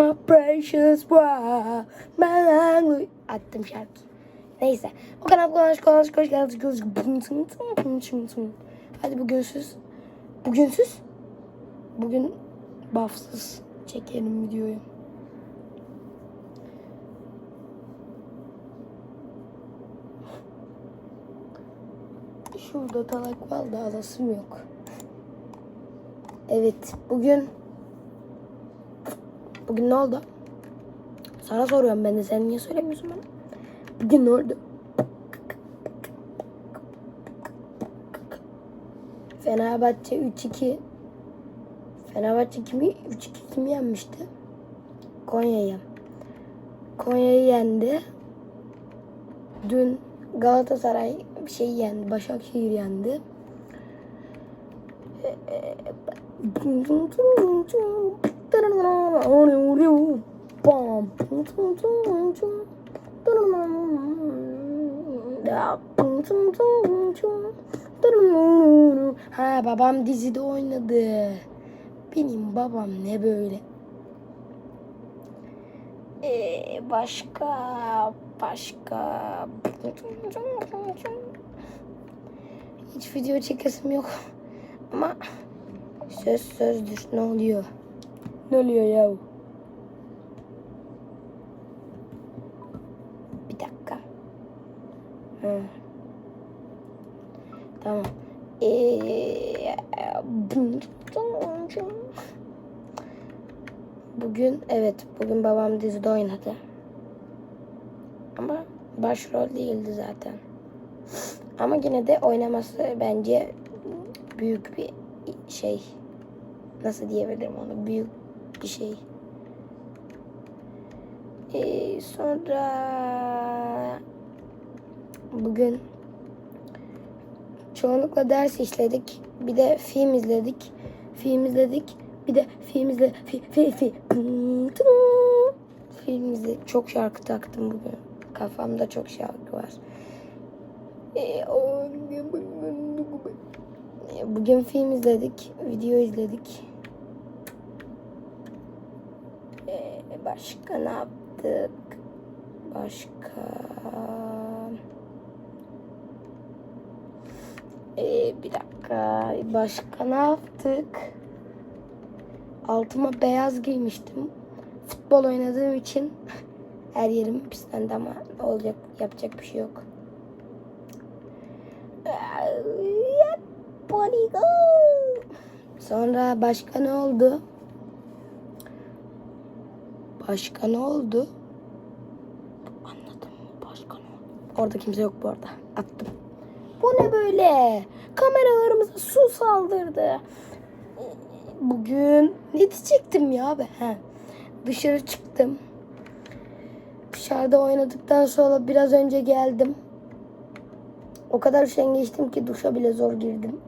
My precious wow. My language. Attım şarkı. Neyse. O kadar konuş konuş konuş konuş konuş. Hadi bugünsüz. Bugünsüz. Bugün bafsız çekelim videoyu. Şurada talak var da alasım yok. Evet bugün Bugün ne oldu? Sana soruyorum ben de sen niye söylemiyorsun bana? Bugün ne oldu? Fenerbahçe 3-2 Fenerbahçe kimi 3-2 kimi yenmişti? Konya'yı. Konya'yı yendi. Dün Galatasaray şey yendi. Başakşehir yendi. Ha babam dizide oynadı. Benim babam ne böyle? Ee, başka başka hiç video çekesim yok ama söz sözdür ne oluyor ne oluyor ya bir dakika Hı. tamam ee, Bugün evet bugün babam dizide oynadı. Ama başrol değildi zaten. Ama yine de oynaması bence büyük bir şey. Nasıl diyebilirim onu? Büyük bir şey. Ee, sonra bugün çoğunlukla ders işledik. Bir de film izledik. Film izledik. Bir de film izle fi, fi, fi. Film izledik. Çok şarkı taktım bugün. Kafamda çok şarkı var. Ee, Bugün film izledik. Video izledik. Ee, başka ne yaptık? Başka... Ee, bir dakika. Başka ne yaptık? Altıma beyaz giymiştim. Futbol oynadığım için her yerim pislendi ama olacak yapacak bir şey yok. Go. Sonra başka ne oldu? Başka ne oldu? Anladım. Başka ne oldu? Orada kimse yok bu arada. Attım. Bu ne böyle? Kameralarımıza su saldırdı. Bugün ne diyecektim ya be? He. Dışarı çıktım. Dışarıda oynadıktan sonra biraz önce geldim. O kadar üşengeçtim ki duşa bile zor girdim.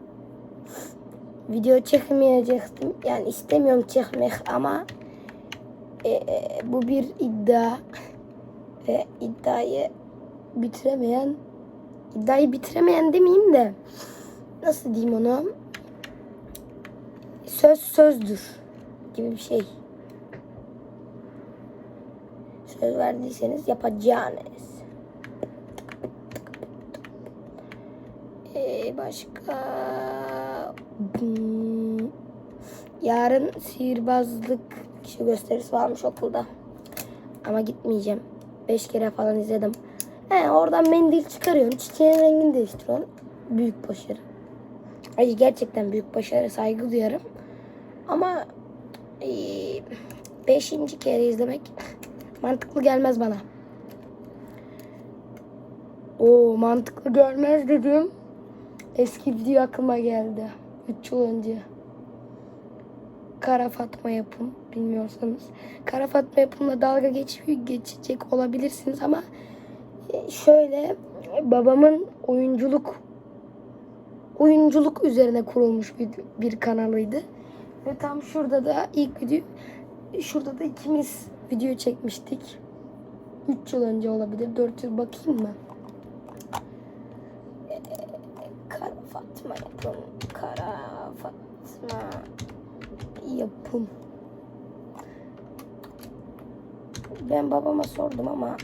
Video çekmeyecektim. Yani istemiyorum çekmek ama e, e, bu bir iddia. Ve iddiayı bitiremeyen iddiayı bitiremeyen demeyeyim de nasıl diyeyim onu söz sözdür gibi bir şey. Söz verdiyseniz yapacağınız. Ee, başka yarın sihirbazlık kişi gösterisi varmış okulda. Ama gitmeyeceğim. Beş kere falan izledim. He, oradan mendil çıkarıyorsun. Çiçeğin rengini değiştiriyorsun. Büyük başarı. Ay, gerçekten büyük başarı. Saygı duyarım. Ama beşinci kere izlemek mantıklı gelmez bana. O mantıklı gelmez dedim. Eski video aklıma geldi. 3 yıl önce. Kara Fatma yapım bilmiyorsanız. Kara Fatma yapımla dalga geç, geçecek olabilirsiniz ama e, şöyle babamın oyunculuk oyunculuk üzerine kurulmuş bir, bir kanalıydı. Ve tam şurada da ilk video şurada da ikimiz video çekmiştik. 3 yıl önce olabilir. 4 yıl bakayım mı? Ee, Kara Fatma yapım. Kara Fatma yapım. ben babama sordum ama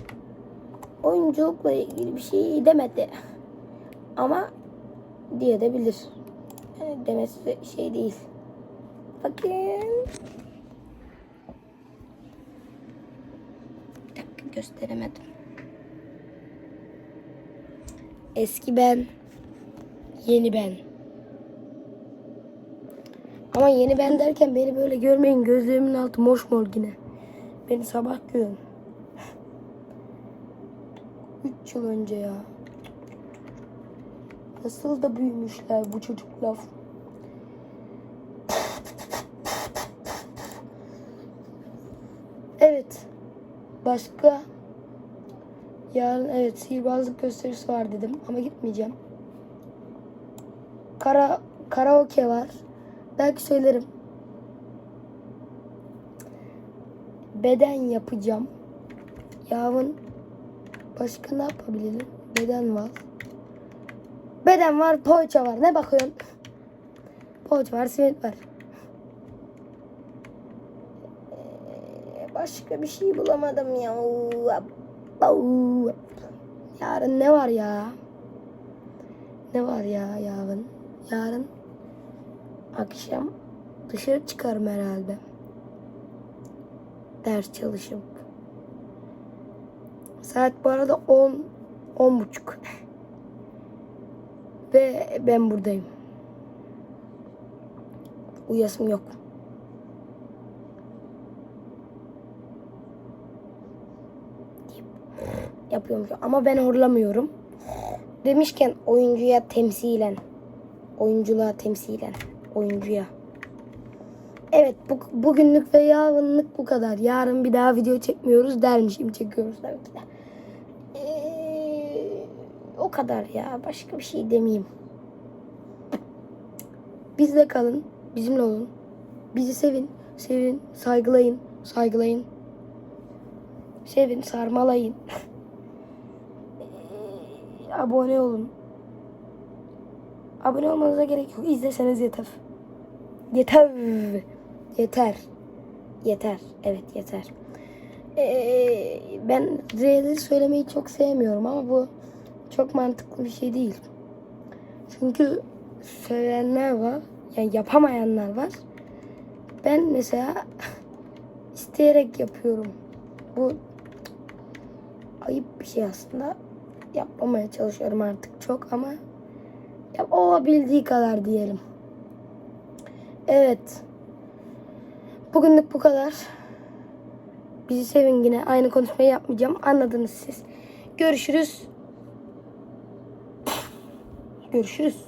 oyunculukla ilgili bir şey demedi. Ama diye de bilir. Yani demesi de şey değil. Bakın. Bir dakika gösteremedim. Eski ben. Yeni ben. Ama yeni ben derken beni böyle görmeyin. Gözlerimin altı mosmor yine. Beni sabah görün. 3 yıl önce ya. Nasıl da büyümüşler bu çocuklar. Evet. Başka? Yarın evet sihirbazlık gösterisi var dedim ama gitmeyeceğim. Kara karaoke var. Belki söylerim. Beden yapacağım. Yarın başka ne yapabilirim? Beden var. Beden var, poğaça var. Ne bakıyorsun? Poğaça var, simit var. Ee, Başka bir şey bulamadım ya. Yarın ne var ya? Ne var ya yarın? Yarın akşam dışarı çıkarım herhalde. Ders çalışıp. Saat bu arada 10 10 buçuk. Ve ben buradayım. Uyasım yok. Yapıyorum ama ben horlamıyorum. Demişken oyuncuya temsilen. Oyunculuğa temsilen. Oyuncuya. Evet bu, bugünlük ve yarınlık bu kadar. Yarın bir daha video çekmiyoruz dermişim. Çekiyoruz tabii ki de. Ee, o kadar ya. Başka bir şey demeyeyim. Bizle kalın. Bizimle olun. Bizi sevin. Sevin. Saygılayın. Saygılayın. Sevin. Sarmalayın. Ee, abone olun. Abone olmanıza gerek yok. İzleseniz yeter. Yeter. Yeter. Yeter. Evet yeter. Ee, ben R'leri söylemeyi çok sevmiyorum ama bu çok mantıklı bir şey değil. Çünkü söyleyenler var. Yani yapamayanlar var. Ben mesela isteyerek yapıyorum. Bu ayıp bir şey aslında. Yapmamaya çalışıyorum artık çok ama olabildiği kadar diyelim. Evet. Bugünlük bu kadar. Bizi sevin yine. Aynı konuşmayı yapmayacağım. Anladınız siz. Görüşürüz. Görüşürüz.